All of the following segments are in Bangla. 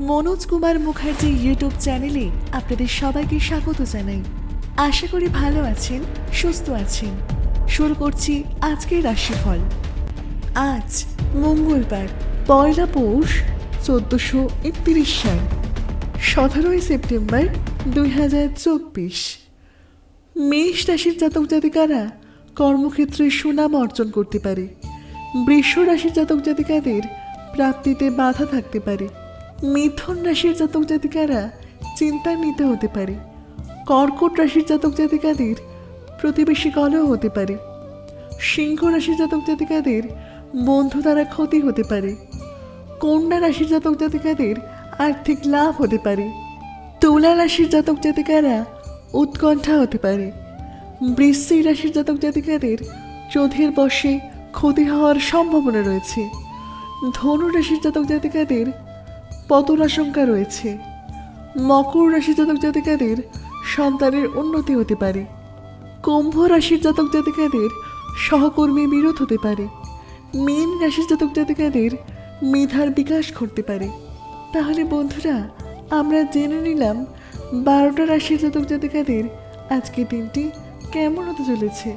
মনোজ কুমার মুখার্জি ইউটিউব চ্যানেলে আপনাদের সবাইকে স্বাগত জানাই। আশা করি ভালো আছেন, সুস্থ আছেন। শুরু করছি আজকের রাশিফল। আজ মঙ্গলবার, পয়লা পৌষ, চোদ্দশো একত্রিশ সাল। সতেরোই সেপ্টেম্বর দুই হাজার চব্বিশ। মেষ রাশির জাতক জাতিকারা কর্মক্ষেত্রে সুনাম অর্জন করতে পারে। বৃষ রাশির জাতক জাতিকাদের প্রাপ্তিতে বাধা থাকতে পারে। মিথুন রাশির জাতক জাতিকারা চিন্তান্বিত হতে পারে। কর্কট রাশির জাতক জাতিকাদের প্রতিবেশী কলহ হতে পারে। সিংহ রাশির জাতক জাতিকাদের বন্ধু দ্বারা ক্ষতি হতে পারে। কন্যা রাশির জাতক জাতিকাদের আর্থিক লাভ হতে পারে। তুলা রাশির জাতক জাতিকারা উৎকণ্ঠা হতে পারে। বৃশ্চিক রাশির জাতক জাতিকাদের ক্রোধের বশে ক্ষতি হওয়ার সম্ভাবনা রয়েছে। ধনু রাশির জাতক জাতিকাদের পতন আশঙ্কা রয়েছে। মকর রাশি জাতক জাতিকাদের সন্তানের উন্নতি হতে পারে। কুম্ভ রাশির জাতক জাতিকাদের সহকর্মী বিরোধ হতে পারে। মীন রাশির জাতক জাতিকাদের মেধার বিকাশ ঘটতে পারে। তাহলে বন্ধুরা, আমরা জেনে নিলাম বারোটা রাশির জাতক জাতিকাদের আজকে দিনটি কেমন হতে চলেছে।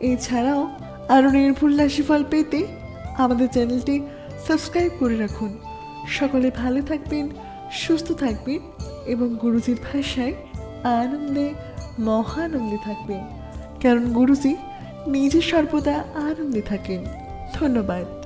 এছাড়াও আরও নির্ভুল রাশিফল পেতে আমাদের চ্যানেলটি সাবস্ক্রাইব করে রাখুন। সকলে ভালো থাকবেন, সুস্থ থাকবেন এবং গুরুজির ভাষায় আনন্দে, মহানন্দে থাকবেন। কারণ গুরুজি নিজে সর্বদা আনন্দে থাকেন। ধন্যবাদ।